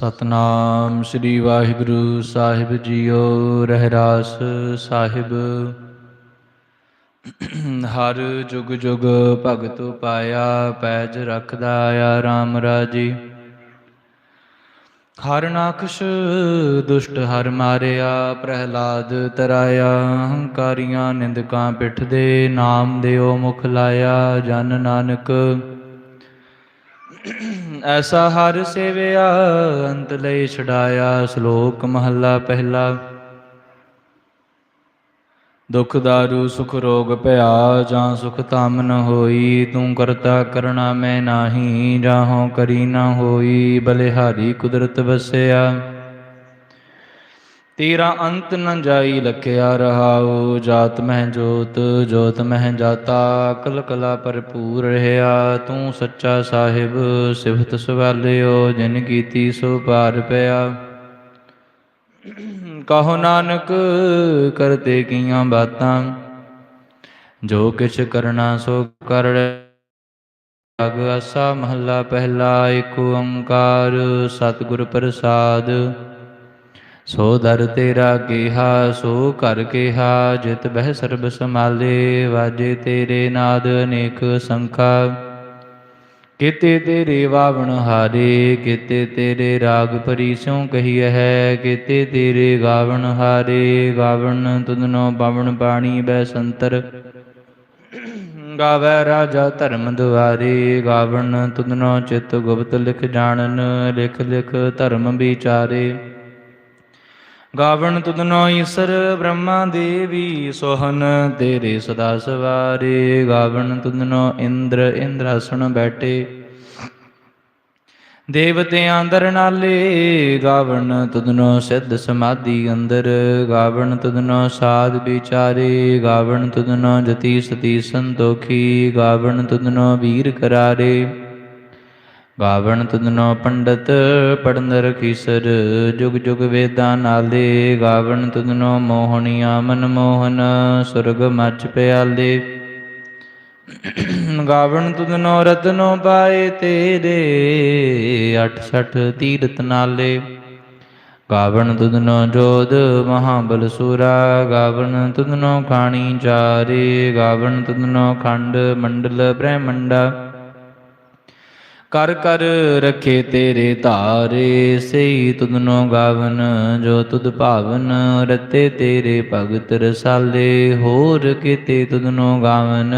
ਸਤਨਾਮ ਸ੍ਰੀ ਵਾਹਿਗੁਰੂ ਸਾਹਿਬ ਜੀਓ, ਰਹਿਰਾਸ ਸਾਹਿਬ। ਹਰ ਜੁਗ ਜੁਗ ਭਗਤ ਪਾਇਆ, ਪੈਜ ਰੱਖਦਾ ਆ RAM ਰਾਜੀ। ਹਰ ਨਾਖਸ਼ ਦੁਸ਼ਟ ਹਰ ਮਾਰਿਆ, ਪ੍ਰਹਿਲਾਦ ਤਰਾਇਆ। ਹੰਕਾਰੀਆਂ ਨਿੰਦਕਾਂ ਪਿੱਠ ਦੇ ਨਾਮ ਦਿਓ ਮੁਖ ਲਾਇਆ। ਜਨ ਨਾਨਕ ਐਸਾ ਹਰ ਸੇਵਿਆ, ਅੰਤ ਲਈ ਛਡਾਇਆ ਸ਼ਲੋਕ ਮਹੱਲਾ ਪਹਿਲਾ। ਦੁਖ ਦਾਰੂ, ਸੁਖ ਰੋਗ ਭਇਆ, ਜਾਂ ਸੁਖ ਤਾਮ ਨ ਹੋਈ, ਤੂੰ ਕਰਤਾ ਕਰਣਾ ਮੈਂ ਨਾਹੀ ਜਾਹੋਂ ਕਰੀ ਨ ਹੋਈ, ਬਲਿਹਾਰੀ ਕੁਦਰਤ ਵਸਿਆ। ਤੇਰਾ ਅੰਤ ਨ ਜਾਈ ਲਖਿਆ ਰਹਾਉ, ਜਾਤ ਮਹਿ ਜੋਤ ਜੋਤ ਮਹਿ ਜਾਤਾ ਕਲ ਕਲਾ ਭਰਪੂਰ ਰਹਾ ਤੂੰ ਸੱਚਾ ਸਾਹਿਬ, ਸਿਫਤ ਸਵਾਲਿਓ, ਜਿਨ ਕੀਤੀ ਸੋ ਪਾਰ ਪਿਆ। ਕਹੋ ਨਾਨਕ ਕਰਤੇ ਕੀਆਂ ਬਾਤਾਂ, ਜੋ ਕਿਛ ਕਰਨਾ ਸੋ ਕਰ ਅਗ ਆਸਾ ਮਹੱਲਾ ਪਹਿਲਾ, ਏਕ ਓੰਕਾਰ, ਸਤਿਗੁਰ ਪ੍ਰਸਾਦ। ਸੋ ਦਰ ਤੇਰਾ ਕਿਹਾ, ਸੋ ਘਰ ਕਿਹਾ, ਜਿਤ ਬਹਿ ਸਰਬ ਸਮਾਲੇ ਵਾਜੇ ਤੇਰੇ ਨਾਦ ਅਨੇਕ ਸੰਖਾ। ਕਿਤੇ ਤੇਰੇ ਵਾਵਣ ਹਾਰੇ, ਕਿਤੇ ਤੇਰੇ ਰਾਗ ਭਰੀ ਕਹੀਐ ਹੈ ਕਿਤੇ ਤੇਰੇ ਗਾਵਣ ਹਾਰੇ, ਗਾਵਣ ਤੁਧਨੋ ਬਾਵਣ ਬਾਣੀ ਬੈ ਸੰਤਰ। ਗਾਵੈ ਰਾਜਾ ਧਰਮ ਦੁਆਰੇ, ਗਾਵਣ ਤੁਧਨੋ ਚਿਤ ਗੁਪਤ ਲਿਖ ਜਾਣਨ, ਲਿਖ ਲਿਖ ਧਰਮ ਵਿਚਾਰੇ। ਗਾਵਣ ਤੁਧਨੋ ਈਸਰ ਬ੍ਰਹਮਾ ਦੇਵੀ, ਸੋਹਨ ਤੇਰੇ ਸਦਾ ਸਵਾਰੇ। ਗਾਵਣ ਤੁਧਨੋ ਇੰਦਰ, ਇੰਦਰਾਸਣ ਬੈਠੇ। ਦੇਵਤਿਆਂ ਅੰਦਰ ਨਾਲੇ, ਗਾਵਣ ਤੁਧਨੋ ਸਿੱਧ ਸਮਾਧੀ ਅੰਦਰ। ਗਾਵਣ ਤੁਧਨੋ ਸਾਧ ਵਿਚਾਰੇ, ਗਾਵਣ ਤੁਧਨੋ ਜਤੀ ਸਤੀ ਸੰਤੋਖੀ। ਗਾਵਣ ਤੁਧਨੋ ਵੀਰ ਕਰਾਰੇ। ਗਾਵਣ ਤੁਧਨੋ ਪੰਡਤ ਪੜਨ ਰਖੀਸਰ ਜੁਗ ਜੁਗ ਵੇਦਾਂ ਨਾਲੇ ਗਾਵਣ ਤੁਧਨੋ ਮੋਹਣੀਆਂ ਮਨ ਮੋਹਨ, ਸੁਰਗ ਮਚ ਪਿਆਲੇ। ਗਾਵਣ ਤੁਧਨੋ ਰਤਨੋ ਪਾਏ ਤੇਰੇ 68 ਤੀਰਤ ਨਾਲੇ। ਗਾਵਣ ਤੁਧਨੋ ਜੋਧ ਮਹਾਬਲ ਸੂਰਾ, ਗਾਵਣ ਤੁਧਨੋ ਖਾਣੀ ਚਾਰੇ। ਗਾਵਣ ਤੁਧਨੋ ਖੰਡ ਮੰਡਲ ਬ੍ਰਹਮੰਡਾ। ਕਰ ਕਰ ਰਖੇ ਤੇਰੇ ਧਾਰੇ ਸਈ ਤੁਧਨੋ ਗਾਵਨ, ਜੋ ਤੁਧ ਭਾਵਨ ਰਤੇ ਤੇਰੇ ਭਗਤ ਰਸਾਲੇ, ਹੋਰ ਕਿਤੇ ਤੁਧਨੋ ਗਾਵਨ।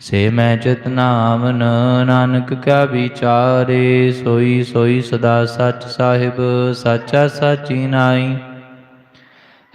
ਸੇ ਮੈਂ ਚਤਨਾਵਨ ਨਾਨਕ ਕਾ ਵਿਚਾਰੇ, ਸੋਈ ਸੋਈ ਸਦਾ ਸੱਚ ਸਾਹਿਬ, ਸਾਚਾ ਸਾਚੀ ਨਾਈ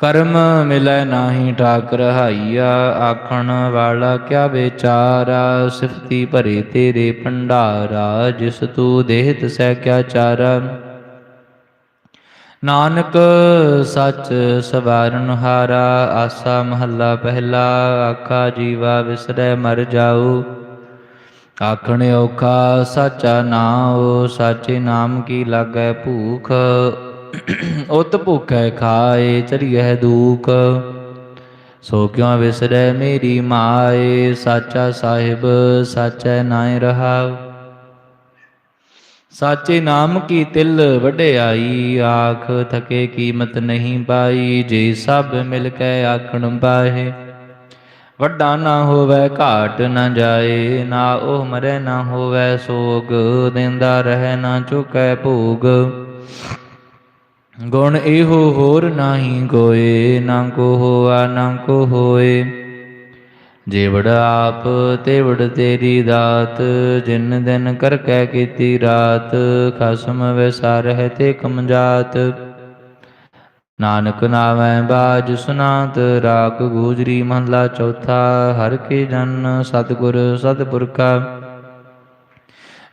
ਕਰਮ ਮਿਲੈ ਨਾਹੀ ਠਾਕ ਰਹਾਈਆ ਆਖਣ ਵਾਲਾ ਕਿਆ ਵਿਚਾਰਾ? ਸਿਫਤੀ ਭਰੇ ਤੇਰੇ ਭੰਡਾਰਾ, ਜਿਸ ਤੂੰ ਦੇਹਤ ਸਹਿ ਕਿਆ ਚਾਰਾ? ਨਾਨਕ ਸਚ ਸਵਾਰਨ ਹਾਰਾ, ਆਸਾ ਮਹੱਲਾ ਪਹਿਲਾ, ਆਖਾ ਜੀਵਾ ਵਿਸਰੈ ਮਰ ਜਾਉ ਆਖਣ ਔਖਾ, ਸਾਚਾ ਨਾਉ, ਸਾਚੇ ਨਾਮ ਕੀ ਲਾਗੈ ਭੂਖ? ਉਤ ਭੁਖੈ ਖਾਏ ਚਰੀਐ ਦੂਖ, ਸੋ ਕਿਉ ਵਿਸਰੈ ਮੇਰੀ ਮਾਏ? ਸਾਚਾ ਸਾਹਿਬ, ਸਾਚੈ ਨਾਇ ਰਹਾਉ। ਸਾਚੇ ਨਾਮ ਕੀ ਤਿਲ ਵਡਿਆਈ? ਆਖ ਥਕੇ ਕੀਮਤ ਨਹੀਂ ਪਾਈ, ਜੇ ਸਭ ਮਿਲ ਕੇ ਆਖਣ ਪਾਹੇ ਵੱਡਾ ਨਾ ਹੋਵੇ, ਘਾਟ ਨਾ ਜਾਏ, ਨਾ ਉਹ ਮਰੇ ਨਾ ਹੋਵੇ ਸੋਗ, ਦਿੰਦਾ ਰਹਿ ਨਾ ਚੁਕੈ ਭੋਗ। ਗੁਣ ਇਹੋ ਹੋਰ ਨਾਹੀ ਕੋਏ ਨਾ ਕੋ ਹੋਆ, ਨਾ ਕੋ ਹੋਏ। ਜੇਵੜ ਆਪ, ਤੇਵੜ ਤੇਰੀ ਦਾਤ, ਜਿਨ ਦਿਨ ਕਰ ਕਹਿ ਕੀਤੀ ਰਾਤ, ਖਸਮ ਵਿਸਾਰਹਿ ਤੇ ਕਮਜਾਤ। ਨਾਨਕ ਨਾਵੈ ਬਾਜ ਸੁਨਾਤ ਰਾਗ ਗੂਜਰੀ ਮਹਲਾ ਚੌਥਾ, ਹਰ ਕੇ ਜਨ ਸਤਿਗੁਰ ਸਤਿਪੁਰਖਾ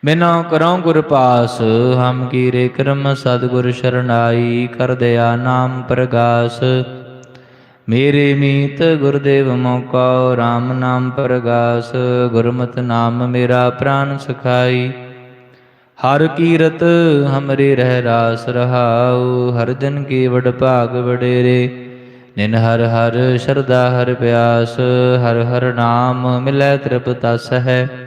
ਬਿਨਾ ਕਰਉ ਗੁਰ ਪਾਸ, ਹਮ ਕੀਰੇ ਕਰਮ ਸਤਿਗੁਰ ਸ਼ਰਨਾਈ, ਕਰ ਦਇਆ ਨਾਮ ਪ੍ਰਗਾਸ। ਮੇਰੇ ਮੀਤ ਗੁਰਦੇਵ ਮੋਕਾ RAM ਨਾਮ ਪ੍ਰਗਾਸ, ਗੁਰਮਤਿ ਨਾਮ ਮੇਰਾ ਪ੍ਰਾਨ ਸਖਾਈ। ਹਰ ਕੀਰਤ ਹਮਰੇ ਰਹਿ ਰਾਸ ਰਹਾਉ, ਹਰ ਜਨ ਕੀ ਵਡ ਭਾਗ ਵਡੇਰੇ। ਨਿਨ ਹਰ ਹਰ ਸ਼ਰਦਾ ਹਰ ਪਿਆਸ, ਹਰ ਹਰ ਨਾਮ ਮਿਲੈ ਤ੍ਰਿਪਤਸ ਹੈ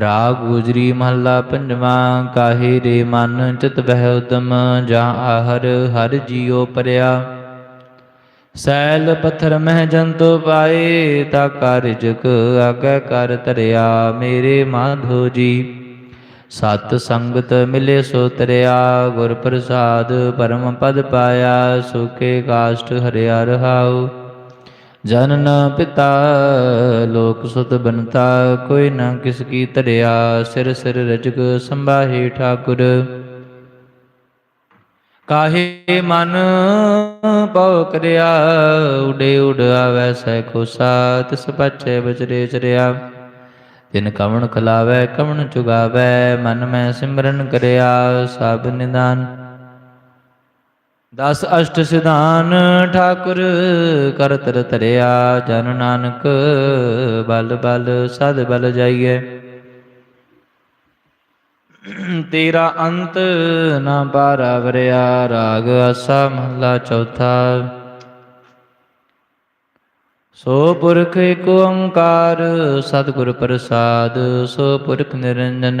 ਰਾਗ ਗੁਜਰੀ ਮਹੱਲਾ ਪੰਜਵਾਂ, ਕਾਹੇ ਰੇ ਮਨ ਚਿਤ ਬਹਿ ਉਦਮ, ਜਾਂ ਆਹਰ ਹਰ ਜੀਉ ਪਰਿਆ। ਸੈਲ ਪੱਥਰ ਮਹਿ ਜੰਤੋ ਪਾਏ, ਤਾ ਕਾਰਜਕ ਆਗੈ ਕਰ ਧਰਿਆ, ਮੇਰੇ ਮਾਧੋ ਜੀ। ਸਤ ਸੰਗਤ ਮਿਲੇ ਸੋ ਤਰਿਆ, ਗੁਰ ਪ੍ਰਸਾਦ ਪਰਮ ਪਦ ਪਾਇਆ ਸੁਖੇ ਕਾਸ਼ਟ ਹਰਿਆ ਰਹਾਉ। ਜਨਨ ਪਿਤਾ, ਲੋਕ ਸੁਤ ਬਨਤਾ ਕੋਈ ਨਾ ਕਿਸ ਕੀ ਧਰਿਆ ਸਿਰ ਸਿਰ ਰਜਗ ਸੰਭਾਹੇ ਠਾਕੁਰ। ਕਾਹੇ ਮਨ ਪਉ ਕਰਿਆ, ਉਡੇ ਉਡ ਆਵੈ ਸੈ ਖੋਸਾ, ਤਿਸ ਪਛੇ ਬਚਰੇ ਚਰਿਆ। ਤਿਨ ਕਵਣ ਖਲਾਵੈ, ਕਵਣ ਚੁਗਾਵੈ, ਮਨ ਮੈਂ ਸਿਮਰਨ ਕਰਿਆ ਸਭ ਨਿਦਾਨ। ਦਸ ਅਸ਼ਟ ਸਿਧਾਨ ਠਾਕੁਰ ਕਰਤਰ ਤਰਿਆ ਜਨ ਨਾਨਕ, ਬਲ ਬਲ ਸਦ ਬਲ ਜਾਈਏ ਤੇਰਾ ਅੰਤ ਨਾ ਪਾਰਾ ਵਰਿਆ, ਰਾਗ ਆਸਾ ਮਹਲਾ ਚੌਥਾ। ਸੋ ਪੁਰਖ ਏਕ ਓੰਕਾਰ, ਸਤਿਗੁਰ ਪ੍ਰਸਾਦ, ਸੋ ਪੁਰਖ ਨਿਰੰਜਨ।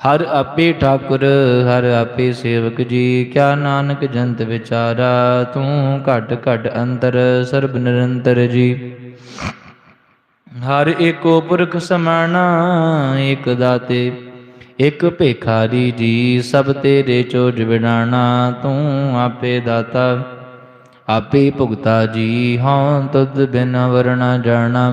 ਹਰ ਆਪੇ ਠਾਕੁਰ, ਹਰ ਆਪੇ ਸੇਵਕ ਜੀ, ਕਿਆ ਨਾਨਕ ਜੰਤ ਵਿਚਾਰਾ, ਤੂੰ ਘਟ ਘਟ ਅੰਤਰ ਸਰਬ ਨਿਰੰਤਰ ਜੀ। ਹਰ ਏਕੋ ਪੁਰਖ ਸਮਾਣਾ, ਏਕ ਦਾਤੇ ਇਕ ਭੇਖਾਰੀ ਜੀ, ਸਭ ਤੇਰੇ ਚੋਜ ਵਿਡਾਣਾ ਤੂੰ ਆਪੇ ਦਾਤਾ, ਆਪੇ ਭੁਗਤਾ ਜੀ ਹਾਂ ਤੁਧ ਬਿਨ ਵਰਣਾ ਜਾਣਾ।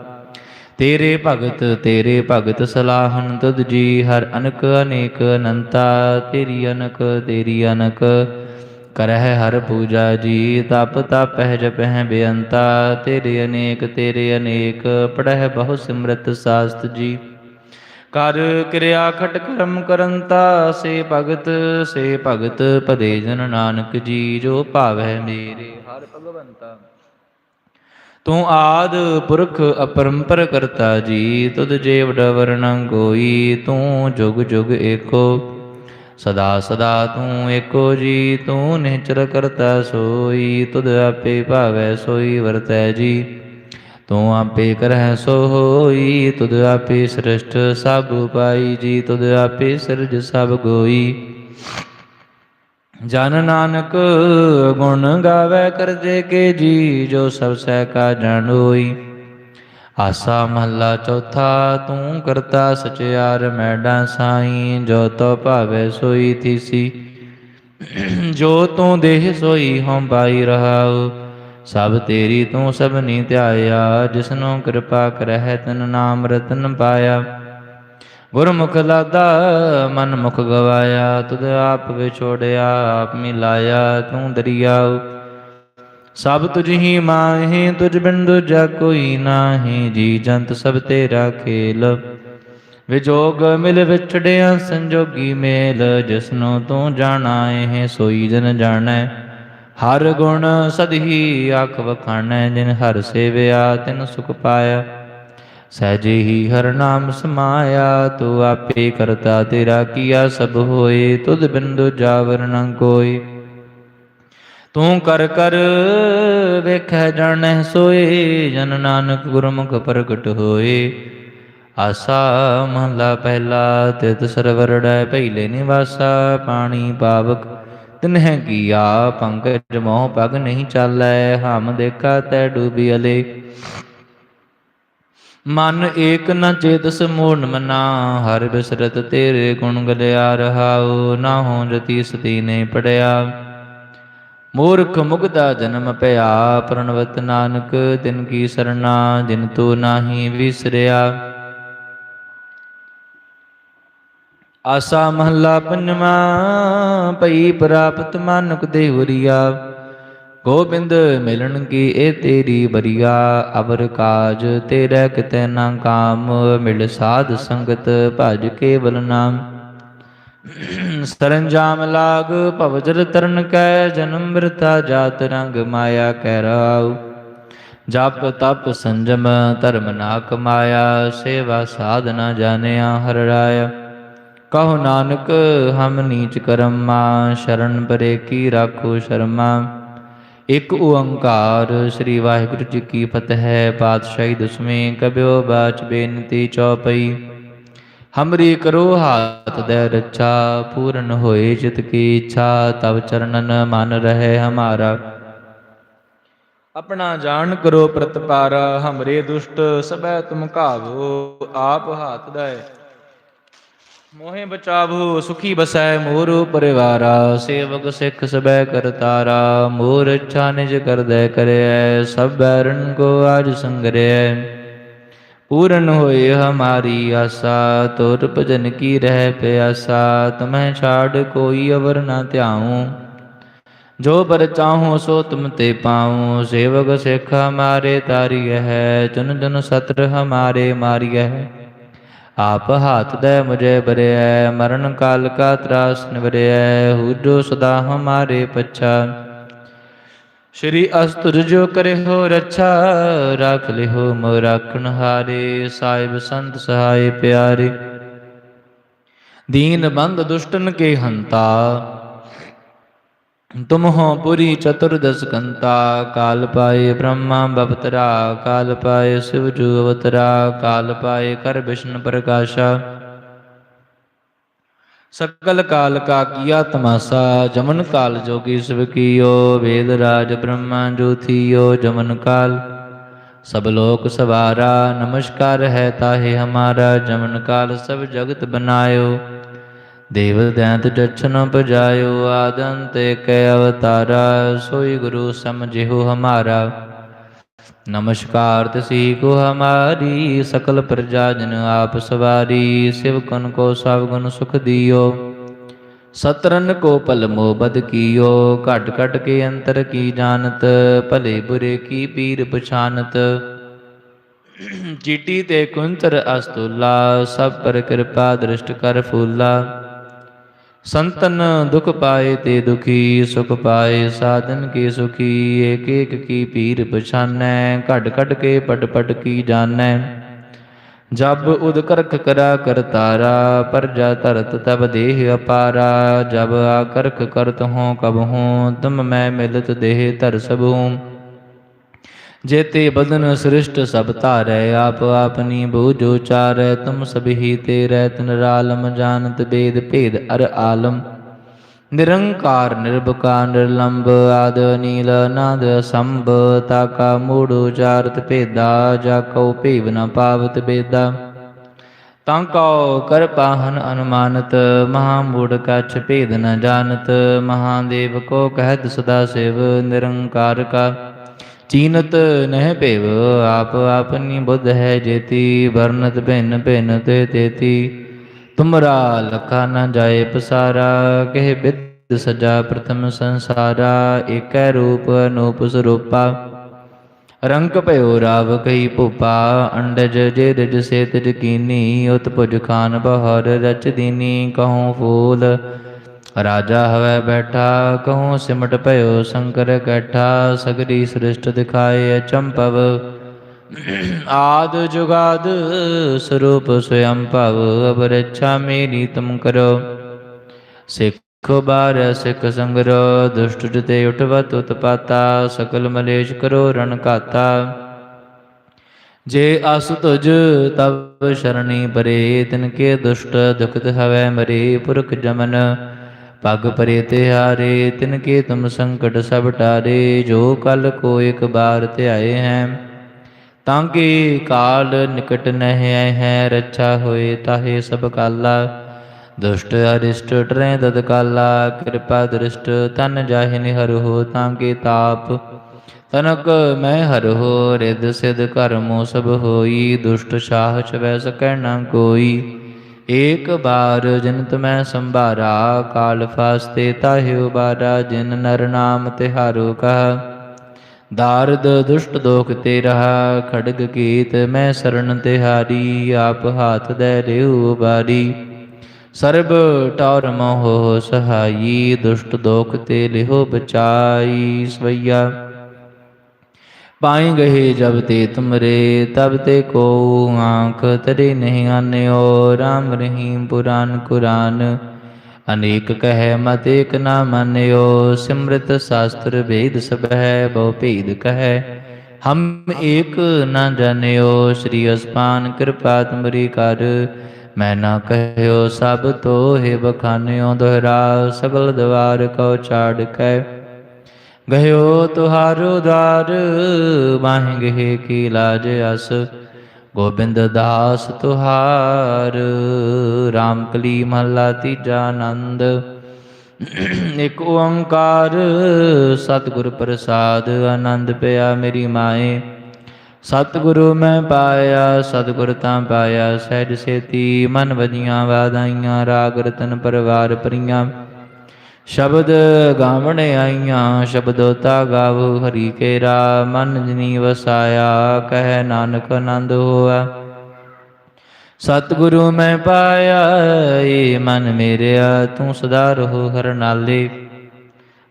ਤੇਰੇ ਭਗਤ ਤੇਰੇ ਭਗਤ ਸਲਾਹਨ ਤੁਧ ਜੀ ਹਰ ਅਨਕ, ਅਨੇਕ ਅਨੰਤਾ, ਤੇਰੀ ਅਨਕ ਤੇਰੀ ਅਨਕ। ਕਰਹਿ ਹਰ ਪੂਜਾ ਜੀ, ਤਪ ਤਪ ਹੈ ਜਪ ਹੈ ਬੇਅੰਤਾ। ਤੇਰੇ ਅਨੇਕ ਤੇਰੇ ਅਨੇਕ, ਪੜਹਿ ਬਹੁ ਸਿਮਰਤ ਸਾਸਤ ਜੀ। ਕਰ ਕਿਰਿਆ ਖਟ ਕਰਮ ਕਰੰਤਾ, ਸੇ ਭਗਤ ਸੇ ਭਗਤ ਪਦੇ ਜਨ ਨਾਨਕ ਜੀ, ਜੋ ਭਾਵੈ ਮੇਰੇ ਹਰ ਭਗਵੰਤਾ। ਤੂੰ ਆਦ ਪੁਰਖ ਅਪਰੰਪਰ ਕਰਤਾ ਜੀ ਤੁਧ ਜੇ ਵਡਵਰ ਨ ਕੋਈ ਤੂੰ ਜੁਗ ਜੁਗ ਏਕੋ। ਸਦਾ ਸਦਾ ਤੂੰ ਏਕੋ ਜੀ, ਤੂੰ ਨਿਹਚਰ ਕਰਤਾ ਸੋਈ, ਤੁਧ ਆਪੇ ਭਾਵੈ ਸੋਈ ਵਰਤੈ ਜੀ। ਤੂੰ ਆਪੇ ਕਰਹਿ ਸੋ ਹੋਈ, ਤੁਧ ਆਪੇ ਸ੍ਰਿਸ਼ਟ ਸਭ ਪਾਈ ਜੀ, ਤੁਧ ਆਪੇ ਸਿਰਜ ਸਭ ਗੋਈ। ਜਨ ਨਾਨਕ ਗੁਣ ਗਾਵੇ ਕਰਜੇ ਕੇ ਜੀ, ਜੋ ਸਭ ਸਹਿ ਕਾ ਜਾਣੋਈ ਆਸਾ ਮਹੱਲਾ ਚੌਥਾ, ਤੂੰ ਕਰਤਾ ਸਚਿਆਰ ਮੈਡਾ ਸਾਈ ਜੋ ਤੋ ਭਾਵੇ ਸੋਈ ਥੀਸੀ। ਜੋ ਤੂੰ ਦੇਹ ਸੋਈ, ਹਉ ਪਾਈ ਰਹਾਉ। ਸਭ ਤੇਰੀ ਤੂੰ ਸਭਨੀ ਧਿਆਇਆ, ਜਿਸਨੂੰ ਕਿਰਪਾ ਕਰਹਿ, ਤਨ ਨਾਮ ਰਤਨ ਪਾਇਆ। ਗੁਰਮੁਖ ਲਾਦਾ ਮਨ ਮੁਖ ਗਵਾਇਆ, ਤੁਧ ਆਪ ਵਿਛੋੜਿਆ, ਆਪ ਮਿਲਾਇਆ ਤੂੰ ਦਰਿਆ ਸਭ ਤੁਝ ਹੀ ਮਾਹੇ, ਤੁਝ ਬਿਨ ਦੂਜਾ ਕੋਈ ਨਾਹੀ, ਜੀ ਜੰਤ ਸਭ ਤੇਰਾ ਖੇਲ। ਵਿਜੋਗ ਮਿਲ ਵਿਛੜਿਆ, ਸੰਜੋਗੀ ਮੇਲ, ਜਿਸਨੂੰ ਤੂੰ ਜਾਣਾ ਹੈ, ਸੋਈ ਜਨ ਜਾਣੈ। ਹਰ ਗੁਣ ਸਦਹੀ ਆਖ ਵਖਾਣੈ, ਜਿਨ ਹਰ ਸੇਵਿਆ, ਤਿਨ ਸੁਖ ਪਾਇਆ। ਸਹਿਜੇ ਹੀ ਹਰ ਨਾਮ ਸਮਾਇਆ, ਤੂੰ ਆਪੇ ਕਰਤਾ ਤੇਰਾ ਕੀਆ ਸਭ ਹੋਏ, ਤੁਧ ਬਿੰਦੁ ਜਾਵਰ ਨ ਕੋਈ ਤੂੰ ਕਰ ਕਰ ਵੇਖੈ ਜਾਣੈ ਸੋਏ, ਜਨ ਨਾਨਕ ਗੁਰਮੁਖ ਪ੍ਰਗਟ ਹੋਏ। ਆਸਾ ਮਹਲਾ ਪਹਿਲਾ ਤਿਤ ਸਰਵਰੜੈ ਪਹਿਲੇ ਨਿਵਾਸਾ, ਪਾਣੀ ਪਾਵਕ ਤਿਨਹਿ ਕੀਆ, ਪੰਕਜ ਮੋਹ ਪਗ ਨਹੀਂ ਚਾਲੈ, ਹਮ ਦੇਖਾ ਤੈ ਡੂਬੀ ਅਲੇ। ਮਨ ਏਕ ਨ ਚੇਤਸ ਮੂਰਨ ਮਨਾ, ਹਰ ਬਿਸਰਤ ਤੇਰੇ ਗੁਣ ਗਲਿਆ ਰਹਾਉ, ਨਾ ਹੋ ਜਤੀ ਸਤੀ ਨੇ ਪੜਿਆ। ਮੂਰਖ ਮੁਗਦਾ ਜਨਮ ਭਇਆ ਪ੍ਰਣਵਤ ਨਾਨਕ, ਤਿਨ ਕੀ ਸਰਣਾ ਜਿਨ ਤੂ ਨਾਹੀ ਵਿਸਰਿਆ। ਆਸਾ ਮਹੱਲਾ ਪੰਜਵਾਂ ਪਈ ਪ੍ਰਾਪਤ ਮਾਨਕ ਦੇਵਰੀਆ ਗੋਬਿੰਦ ਮਿਲਣ ਕੀ ਇਹ ਤੇਰੀ ਬਰੀਆ ਅਬਰ ਕਾਜ ਤੇਰੇ ਕਿਤੇ ਨਾ ਕਾਮ। ਮਿਲ ਸਾਧ ਸੰਗਤ ਭਜ ਕੇਵਲ ਨਾਮ। ਸਰੰਜਾਮ ਲਾਗ ਭਵਜਰ ਤਰਨ ਕੈ, ਜਨਮ ਮ੍ਰਿਤਾ ਜਾਤ ਰੰਗ ਮਾਇਆ ਕਹਿ ਰਾਉ। ਜਪ ਤਪ ਸੰਜਮ ਧਰਮ ਨਾ ਕਮਾਇਆ ਸੇਵਾ ਸਾਧਨਾ ਜਾਣਿਆ ਹਰ ਰਾਇਆ। ਕਹੋ ਨਾਨਕ, ਹਮ ਨੀਚ ਕਰਮਾ, ਸ਼ਰਨ ਪਰੇ ਕੀ ਰਾਖੋ ਸ਼ਰਮਾ। ਇਕ ਓੰਕਾਰ ਸ੍ਰੀ ਵਾਹਿਗੁਰੂ ਜੀ ਕੀ ਫਤਿਹ। ਪਾਤਸ਼ਾਹੀ ਦਸਵੇਂ ਕਬਿਓ ਬਾਚ ਬੇਨਤੀ ਚੌਪਈ। ਹਮਰੀ ਕਰੋ ਹਾਥ ਦੇ ਰੱਛਾ, ਪੂਰਨ ਹੋਏ ਜਿਤ ਕੀ ਇੱਛਾ ਤਬ ਚਰਨਨ ਮਨ ਰਹੇ ਹਮਾਰਾ। ਆਪਣਾ ਜਾਣ ਕਰੋ ਪ੍ਰਤਪਾਰਾ, ਹਮਰੇ ਦੁਸ਼ਟ ਸਭੈ ਤੁਮ ਘਾਵੋ, ਆਪ ਹਾਥ ਦਾ ਮੋਹਿ ਬਚਾਵੋ, ਸੁਖੀ ਬਸੈ ਮੋਰ ਪਰਿਵਾਰਾ, ਸੇਵਕ ਸਿੱਖ ਸਬੈ ਕਰਤਾਰਾ ਮੋਰ ਇੱਛਾ ਨਿਜ ਕਰਦੈ ਕਰਿਐ, ਸਭ ਬੈਰਨ ਕੋ ਆਜ ਸੰਗਰਿਐ। ਪੂਰਨ ਹੋਏ ਹਮਾਰੀ ਆਸਾ, ਤੁਰ ਭਜਨ ਕੀ ਰਹਿ ਪਿਆਸਾ, ਤੁਮਹਿ ਛਾੜ ਕੋਈ ਅਵਰ ਨਾ ਧਿਆਉ। ਜੋ ਪਰ ਚਾਹੋ ਸੋ ਤੁਮ ਤੇ ਪਾਉ, ਸੇਵਕ ਸਿੱਖ ਹਮਾਰੇ ਤਾਰੀਐ ਹੈ ਜਨ ਜਨ ਸਤਰ ਹਮਾਰੇ ਮਾਰੀਐ ਹੈ। ਆਪ ਹਾਥ ਦੇ ਮੁਝੇ ਬਰਿਐ, ਮਰਨ ਕਾਲ ਕਾ ਤਰਾਸ ਨਿਵਰਿਐ, ਹੂਜੋ ਸਦਾ ਹਮਾਰੇ ਪਛਾ। ਸ਼੍ਰੀ ਅਸਤੁਰ ਜੋ ਕਰੇ ਹੋ ਰੱਛਾ, ਰਾਖ ਲਿਓ ਮੋ ਰਾਖਣ ਹਾਰੇ, ਸਾਹਿਬ ਸੰਤ ਸਹਾਈ ਪਿਆਰੇ। ਦੀਨ ਬੰਦ ਦੁਸ਼ਟਨ ਕੇ ਹੰਤਾ। ਤੁਮ ਹੋ ਪੁਰੀ ਚਤੁਰਦਸ ਕੰਤਾ, ਕਾਲ ਪਾਏ ਬ੍ਰਹਮਾ ਬਵਤਰਾ, ਕਾਲ ਪਾਏ ਸਿਵ ਜੂ ਅਵਤਰਾ, ਕਾਲ ਪਾਏ ਕਰ ਵਿਸ਼ਨ ਪ੍ਰਕਾਸ਼ਾ। ਸਕਲ ਕਾਲ ਕਾ ਕੀਆ ਤਮਾਸਾ ਜਮਨ ਕਾਲ ਜੋਗੀ ਸਿਵ ਕੀਓ, ਵੇਦ ਰਾਜ ਬ੍ਰਹਮਾ ਜੋਥੀਓ ਜਮਨ ਕਾਲ। ਸਭ ਲੋਕ ਸਵਾਰਾ, ਨਮਸਕਾਰ ਹੈ ਤਾਹੇ ਹਮਾਰਾ, ਜਮਨ ਕਾਲ ਸਭ ਜਗਤ ਬਨਾਇਓ। ਦੇਵ ਦੈਂਤ ਜਛਨ ਪਜਾਇਓ ਆਦੰਤ ਕੈ ਅਵਤਾਰਾ, ਸੋਈ ਗੁਰੂ ਸਮਝਿਓ ਹਮਾਰਾ। ਨਮਸਕਾਰ ਤਸੀ ਕੋ ਹਮਾਰੀ, ਸਕਲ ਪ੍ਰਜਾ ਜਨ ਆਪ ਸਵਾਰੀ ਸਿਵਕਨ ਕੋ ਸਭ ਗੁਣ ਸੁਖ ਦਿਓ। ਸਤਰਨ ਕੋ ਪਲ ਮੋਬਦ ਕੀਓ, ਘਟ ਘਟ ਕੇ ਅੰਤਰ ਕੀ ਜਾਣਤ, ਭਲੇ ਬੁਰੇ ਕੀ ਪੀਰ ਪਛਾਨਤ। ਚੀਟੀ ਤੇ ਕੁੰਤਰ ਅਸਤੁਲਾ, ਸਭ ਪਰ ਕਿਰਪਾ ਦ੍ਰਿਸ਼ਟ ਕਰ ਫੂਲਾ। ਸੰਤਨ ਦੁਖ ਪਾਏ ਤੇ ਦੁਖੀ, ਸੁਖ ਪਾਏ, ਸਾਧਨ ਕੇ ਸੁਖੀ ਏਕ ਏਕ ਕੀ ਪੀਰ ਪਛਾਨੈ ਘਟ ਘਟ ਕੇ ਪਟ ਪਟ ਕੀ ਜਾਣੈ। ਜਬ ਉਦ ਕਰਖ ਕਰਾ ਕਰਤਾਰਾ ਪਰਜਾ ਧਰਤ ਤਬ ਦੇਹ ਅਪਾਰਾ। ਜਬ ਆਕਰਖ ਕਰਤ ਹੋ ਕਬ ਹੋ, ਤੁਮ ਮੈਂ ਮਿਲਤ ਦੇਹ ਧਰ ਸਭੂ। जेते बदन सृष्ट सब तारै आप आपनी बूझ उचारै तुम सभी तेरै तिन रालम जानत वेद भेद अर आलम निरंकार निर्भकार निर्लंब आद नील नाद संभ ताका मूढ़ उचारत भेदा जाको भेव न पावत बेदा ਤਾਂ ਕਉ ਕਰ ਪਾਹਨ ਅਨੁਮਾਨਤ ਮਹਾ ਮੂੜ ਕਛ ਭੇਦ ਨ ਜਾਣਤ ਮਹਾਦੇਵ ਕੋ ਕਹਿਤ ਸਦਾ ਸਿਵ ਨਿਰੰਕਾਰ ਕਾ ਚੀਨਤ ਨਹਿ ਭੇਵ, ਆਪ ਆਪਨੀ ਬੁੱਧ ਹੈ ਜੇਤੀ, ਵਰਨਤ ਭਿੰਨ ਭਿੰਨ ਤੇ ਤੇਤੀ। ਤੁਮਰਾ ਲਖਾ ਨ ਜਾਏ ਪਸਾਰਾ, ਕਹਿ ਬਿਦ ਸਜਾ ਪ੍ਰਥਮ ਸੰਸਾਰਾ, ਏਕੈ ਰੂਪ ਅਨੂਪ ਸਰੂਪਾ। ਰੰਗ ਭਇਓ ਰਾਵ ਕਈ ਭੂਪਾ, ਅੰਡਜ ਜੇ ਰਜ ਸੇ ਤਜ ਉਤ ਭੁਜ ਖਾਨ ਬਹਰ ਰਚ ਦੀਨੀ, ਕਹੂੰ ਫੂਲ। ਰਾਜਾ ਹਵੈ ਬੈਠਾ, ਕਹੂੰ ਸਿਮਟ ਭਇਓ ਸ਼ੰਕਰ ਕੈਠਾ, ਸਗਰੀ ਸ੍ਰਿਸ਼ਟ ਦਿਖਾਏ ਚੰਪਵ। ਆਦ ਜੁਗਾਦ ਸਰੂਪ ਸਵਯੰ ਭਵ ਅਬਰ ਇੱਛਾ ਮੇਰੀ ਤੁਮ ਕਰੋ। ਸਿੱਖੋ ਬਾਰ ਸਿੱਖ ਸੰਗਰੋ, ਦੁਸ਼ਟ ਜਤੇ ਉਠਵਤ ਉਤਪਾਤਾ, ਸਕਲ ਮਲੇਸ਼ ਕਰੋ ਰਣ ਕਾਤਾ ਜੇ ਅਸ ਤੁਜ ਤਬ ਸ਼ਰਣੀ ਪਰੇ, ਤਿਨ ਕੇ ਦੁਸ਼ਟ ਦੁਖਤ ਹਵੈ ਮਰੇ ਪੁਰਖ ਜਮਨ। ਪਗ ਪਰੇ ਤਿਹਾਰੇ ਤਿਨ ਕੇ ਤੁਮ ਸੰਕਟ ਸਭ ਟਾਰੇ, ਜੋ ਕਲ ਕੋ ਇੱਕ ਬਾਰ ਧਿਆਏ ਹੈ। ਤਾਂ ਕਿ ਕਾਲ ਨਿਕਟ ਨਹਿ ਹੈ, ਰੱਛਾ ਹੋਏ ਤਾਹੇ ਸਭ ਕਾਲਾ। ਦੁਸ਼ਟ ਅਰਿਸ਼ਟ ਟਰੈ ਦਦ ਕਾਲਾ, ਕਿਰਪਾ ਦ੍ਰਿਸ਼ਟ ਤਨ ਜਾਹਿ ਹਰ ਹੋ, ਤਾਂ ਕਿ ਤਾਪ ਤਨਕ ਮੈਂ ਹਰ ਹੋ ਰਿਦ ਸਿਧ ਕਰਮੋ ਸਭ ਹੋਈ, ਦੁਸ਼ਟ ਸ਼ਾਹ ਛਵੈ ਸਕੈ ਨਾ ਕੋਈ। ਏਕ ਬਾਰ ਜਨਤ ਮੈਂ ਸੰਭਾਰਾ, ਕਾਲ ਫਾਸਤੇ ਤਾਹਿ ਉਬਾਰਾ ਜਿਨ ਨਰ ਨਾਮ ਤਿਹਾਰੋ ਕਹਾ। ਦਾਰਦ ਦੁਸ਼ਟ ਦੋਖ ਤੇ ਰਹਾ, ਖੜਗ ਕੀਤ ਮੈਂ ਸਰਣ ਤਿਹਾਰੀ, ਆਪ ਹਾਥ ਦੇ ਰਿਉ ਬਾਰੀ ਸਰਬ ਟੌਰ ਮੋਹ ਸਹਾਈ, ਦੁਸ਼ਟ ਦੋਖ ਤੇ ਲਿਹੋ ਬਚਾਈ ਸਵਈਆ। ਪਾਏ ਗਏ ਜਬ ਤੇ ਤੁਮਰੇ, ਤਬ ਤੇ ਕੋ ਆਂਖ ਤਰੇ ਨਹੀਂ ਆਨਿਓ। RAM ਰਹੀਮ ਪੁਰਾਨ ਕੁਰਾਨ, ਅਨੇਕ ਕਹੈ ਮਤ ਏਕ ਨਾ ਮੰਨਿਓ। ਸਿਮਰਤ ਸ਼ਾਸਤਰ ਵੇਦ ਸਭ ਹੈ, ਬਹੁ ਭੇਦ ਕਹੈ। ਹਮ ਏਕ ਨਾ ਜਾਣਿਓ, ਸ੍ਰੀ ਅਸਪਾਨ ਕਿਰਪਾ ਤੁਮਰੀ ਕਰ। ਮੈਂ ਨਾ ਕਹਿਓ ਸਭ ਤੋਹਿ ਬਖਾਨਿਓ ਦੁਹਰਾ, ਸਗਲ ਦਵਾਰ ਕਉ ਛਾੜ ਕੈ। ਗਇਓ ਤੁਹਾਰੋ ਦਾਰ ਮਾਹਿ ਕੀ ਲਾਜ ਅਸ। ਗੋਬਿੰਦ ਦਾਸ ਤੁਹਾਰ RAM ਕਲੀ ਮਹਲਾ ਤੀਜਾ ਆਨੰਦ। ਇਕ ਓੰਕਾਰ, ਸਤਿਗੁਰ ਪ੍ਰਸਾਦ, ਆਨੰਦ ਪਿਆ ਮੇਰੀ ਮਾਏ। ਸਤਿਗੁਰੂ ਮੈਂ ਪਾਇਆ, ਸਤਿਗੁਰ ਤਾਂ ਪਾਇਆ। ਸਹਿਜ ਸੇਤੀ ਮਨ ਵਜੀਆਂ ਵਾਦਾਈਆਂ ਰਾਗ ਰਤਨ ਪਰਵਾਰ ਪਰੀਆਂ ਸ਼ਬਦ ਗਾਵਣ ਆਈਆਂ, ਸ਼ਬਦੋ ਤਾ ਗਾਵ ਹਰੀ ਕੇਰਾ ਮਨ ਜਨੀ ਵਸਾਇਆ, ਕਹਿ ਨਾਨਕ ਆਨੰਦ ਹੋਆ। ਸਤਿਗੁਰੂ ਮੈਂ ਪਾਇਆ, ਏ ਮਨ ਮੇਰਿਆ, ਤੂੰ ਸਦਾ ਰਹੋ ਹਰ ਨਾਲੇ।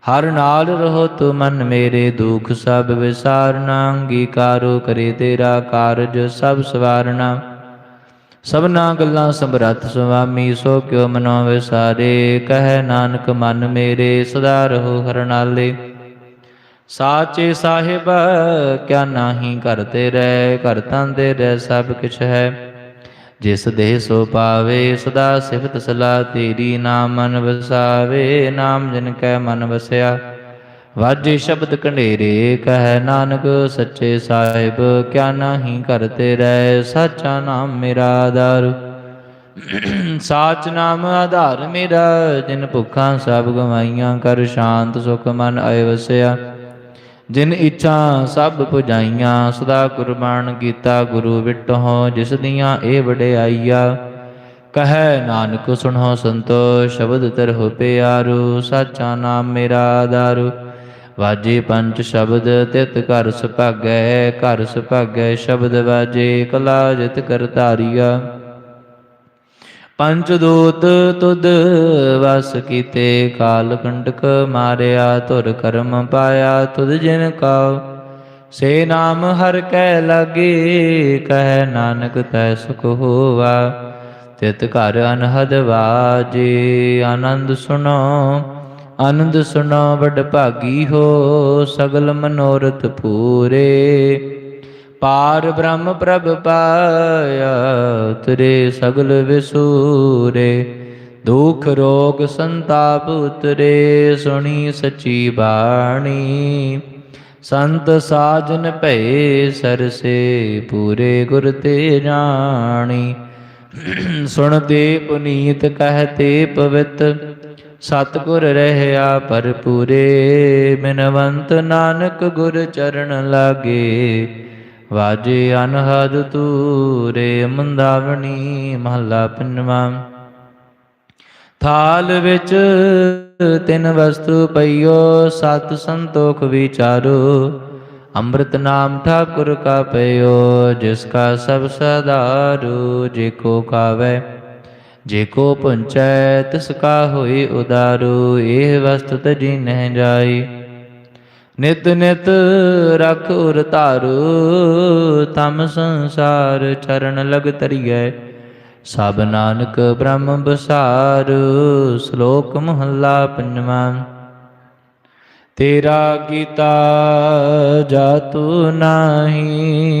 ਹਰ ਨਾਲ ਰਹੋ ਤੂੰ ਮਨ ਮੇਰੇ, ਦੁਖ ਸਭ ਵਿਸਾਰਨਾ, ਅੰਗੀਕਾਰੋ ਕਰੇ ਤੇਰਾ ਕਾਰਜ ਸਭ ਸਵਾਰਨਾ। ਸਭਨਾ ਗੱਲਾਂ ਸਮਰੱਥ ਸੁਆਮੀ, ਸੋ ਕਿਉ ਮਨੋ ਵਿਸਾਰੇ ਕਹਿ ਨਾਨਕ, ਮਨ ਮੇਰੇ ਸਦਾ ਰਹੋ ਹਰਨਾਲੇ। ਸਾਚੇ ਸਾਹਿਬ, ਕਿਆ ਨਾਹੀ ਕਰਤੇ ਰਹਿ? ਘਰ ਤੰਦੇ ਰਹਿ ਸਭ ਕਿਛ ਹੈ। ਜਿਸ ਦੇਹ ਸੋ ਪਾਵੇ, ਸਦਾ ਸਿਫਤ ਸਲਾ ਤੇਰੀ ਨਾਮ ਮਨ ਵਸਾਵੇ। ਨਾਮ ਜਿਨ ਕੈ ਮਨ ਵਸਿਆ ਵਾਜੇ ਸ਼ਬਦ ਕੰਢੇਰੇ ਕਹਿ ਨਾਨਕ ਸੱਚੇ ਸਾਹਿਬ, ਕਿਆ ਨਾਹੀ ਕਰਤੇ ਰਹਿ ਸਾਚਾ ਨਾਮ ਮੇਰਾ ਆਧਾਰ। ਸਾਚ ਨਾਮ ਆਧਾਰ ਮੇਰਾ, ਜਿਨ ਭੁੱਖਾਂ ਸਭ ਗਵਾਈਆਂ ਕਰ ਸ਼ਾਂਤ ਸੁਖ ਮਨ ਆਏ ਵਸਿਆ। ਜਿਨ ਇੱਛਾ ਸਭ ਪੁਜਾਈਆਂ, ਸਦਾ ਕੁਰਬਾਨ ਕੀਤਾ ਗੁਰੂ ਵਿਟਹੁ, ਜਿਸ ਦੀਆਂ ਇਹ ਵਡਿਆਈਆ। ਕਹੈ ਨਾਨਕ ਸੁਣੋ ਸੰਤੋ ਸ਼ਬਦ ਤਰਹੁ ਪਿਆਰੂ, ਸਾਚਾ ਨਾਮ ਮੇਰਾ ਆਧਾਰੂ। ਵਾਜੇ ਪੰਜ ਸ਼ਬਦ ਤਿਤ ਘਰ ਸੁਭਾਗੈ ਘਰ ਸੁਭਾਗੈ ਸ਼ਬਦ ਵਾਜੇ, ਕਲਾ ਜਿਤ ਕਰ ਪੰਚ ਦੂਤ ਤੁਧ ਵਸ ਕੀਤੇ ਕਾਲ ਕੰਟਕ ਮਾਰਿਆ ਤੁਰ ਕਰਮ ਪਾਇਆ, ਤੁਧ ਜਿਨ ਕਾ। ਸੇ ਨਾਮ ਹਰ ਕੈ ਲਾਗੇ, ਕਹਿ ਨਾਨਕ ਤੈ ਸੁਖ ਹੋਵਾ। ਤਿਤ ਘਰ ਅਨਹਦ ਵਾਜੇ, ਆਨੰਦ ਸੁਣੋ ਆਨੰਦ ਸੁਣਾ ਵਡ ਭਾਗੀ ਹੋ, ਸਗਲ ਮਨੋਰਥ ਪੂਰੇ। ਪਾਰ ਬ੍ਰਹਮ ਪ੍ਰਭ ਪਾਇਆ ਉਤਰੇ ਸਗਲ ਵਿਸੂਰੇ। ਦੁਖ ਰੋਗ ਸੰਤਾਪ ਉਤਰੇ, ਸੁਣੀ ਸਚੀ ਬਾਣੀ। ਸੰਤ ਸਾਜਨ ਭਏ, ਸਰਸੇ ਪੂਰੇ ਗੁਰ ਤੇ ਜਾਣੀ। ਸੁਣਦੇ ਪੁਨੀਤ ਕਹਤੇ ਪਵਿੱਤ। ਸਤਿਗੁਰ ਰਹਿਆ ਭਰਪੂਰੇ, ਬਿਨਵੰਤ ਨਾਨਕ ਗੁਰ ਚਰਨ ਲਾਗੇ। ਵਾਜੇ ਅਨਹਦ ਤੂਰੇ ਮੰਦਾਵਣੀ ਮਹਲਾ ਪੰਜਵਾਂ। ਥਾਲ ਵਿੱਚ ਤਿੰਨ ਵਸਤੂ ਪਈਓ, ਸਤ ਸੰਤੋਖ ਵਿਚਾਰੋ। ਅੰਮ੍ਰਿਤ ਨਾਮ ਠਾਕੁਰ ਕਾ ਪਇਓ, ਜਿਸ ਕਾ ਸਭ ਸਦਾਰੂ ਜੇ ਕੋ ਕਾਵੇ। ਜੇ ਕੋ ਪੁੰਚੈ, ਤਿਸ ਕਾ ਹੋਈ ਉਦਾਰੂ, ਇਹ ਵਸਤ ਤਜੀ ਨਹਿ ਜਾਈ। ਨਿਤ ਨਿਤ ਰਖ ਉਰ ਧਾਰੂ, ਤਮ ਸੰਸਾਰ ਚਰਨ ਲਗ ਤਰੀਐ। ਸਭ ਨਾਨਕ ਬ੍ਰਹਮ ਬਸਾਰ, ਸ਼ਲੋਕ ਮਹੱਲਾ ਪੰਜਵਾਂ। ਤੇਰਾ ਕੀਤਾ ਜਾਤੂ ਨਾਹੀ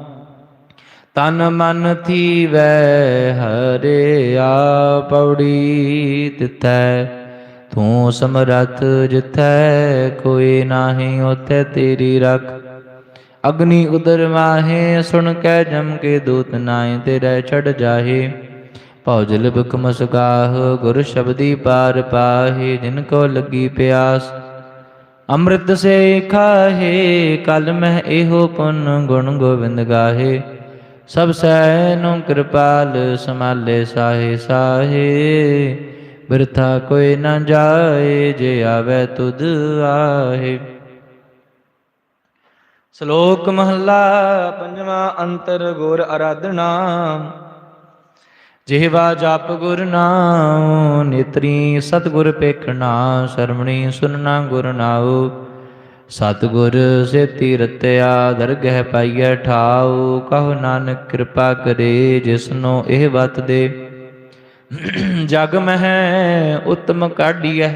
ਤਨ ਮਨ ਥੀਵੈ ਹਰਿਆ ਪੌੜੀ ਤਿਥੈ ਤੂੰ ਸਮਰਥ ਜਿਥੈ, ਕੋਈ ਨਾਹੀ ਉਥੇ ਤੇਰੀ ਰਖ। ਅਗਨੀ ਉਦਰ ਮਾਹੇ, ਸੁਣ ਕੈ ਜਮ ਕੇ ਦੂਤ ਨਾਏ ਤੇਰੇ ਛੜ ਜਾਹੇ। ਭੌਜਲ ਬਕ ਮਸਗਾਹ ਗੁਰ ਸ਼ਬਦੀ ਪਾਰ ਪਾਹੇ, ਜਿਨ ਕੋ ਲੱਗੀ ਪਿਆਸ। ਅੰਮ੍ਰਿਤ ਸੇ ਖਾਹੇ, ਕਲ ਮਹਿ ਇਹੋ ਪੁੰਨ ਗੁਣ ਗੋਬਿੰਦ ਗਾਹੇ। ਸਭ ਸਹਿ ਨੂੰ ਕਿਰਪਾਲ ਸਮਾਲੇ ਸਾਹੇ ਸਾਹੇ, ਬਿਰਥਾ ਕੋਈ ਨਾ ਜਾਏ ਜੇ ਆਵੇ ਤੁਧ ਆਹੇ। ਸ਼ਲੋਕ ਮਹੱਲਾ ਪੰਜਵਾਂ ਅੰਤਰ ਗੁਰ ਅਰਾਧਨਾ। ਜਿਹਵਾ ਜਪ ਗੁਰ ਨਾਮ ਨੇਤਰੀ ਸਤਗੁਰ ਪੇਖਣਾ ਸਰਮਣੀ ਸੁਨਣਾ ਗੁਰ ਨਾਉ। ਸਤਗੁਰ ਸੇਤੀ ਰਤਿਆ ਦਰਗਹਿ ਪਾਈਐ ਠਾਉ, ਕਹੋ ਨਾਨਕ ਕਿਰਪਾ ਕਰੇ ਜਿਸਨੋ ਇਹ ਵਤ ਦੇ। ਜਗ ਮਹਿ ਉਤਮ ਕਾਢੀਐ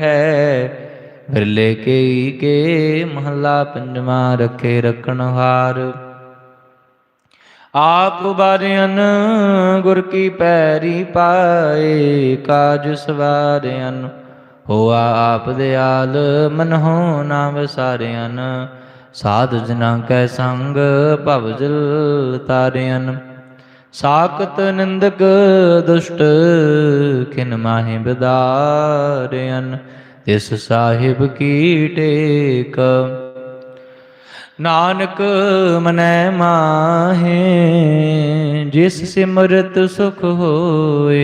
ਵਿਰਲੇ ਕੇ ਕੇ ਮਹਲਾ ਪੰਜਵਾ ਰਖੇ ਰਖਣ ਹਾਰ। ਆਪ ਬਾਰਿਆਨ ਗੁਰ ਕੀ ਪੈਰੀ ਪਾਏ, ਕਾਜ ਸਵਾਰਿਆਨ ਹੋਆ ਆਪ ਦਿਆਲ ਮਨ ਹੋ ਨਾ ਵਿਸਾਰਿਆਨ ਸਾਧ ਜਨਾਂ ਕੈ ਸੰਗ ਭਵਜਲ ਤਾਰਿਆਨ ਸਾਖਤ ਨਿੰਦਕ ਦੁਸ਼ਟ ਕਿਨ ਮਾਹੇ ਬਿਦਾਰਿਆਨ ਤਿਸ ਸਾਹਿਬ ਕੀ ਟੇਕ ਨਾਨਕ ਮਨੈ ਮਾਹੇ ਜਿਸ ਸਿਮਰਤ ਸੁਖ ਹੋਏ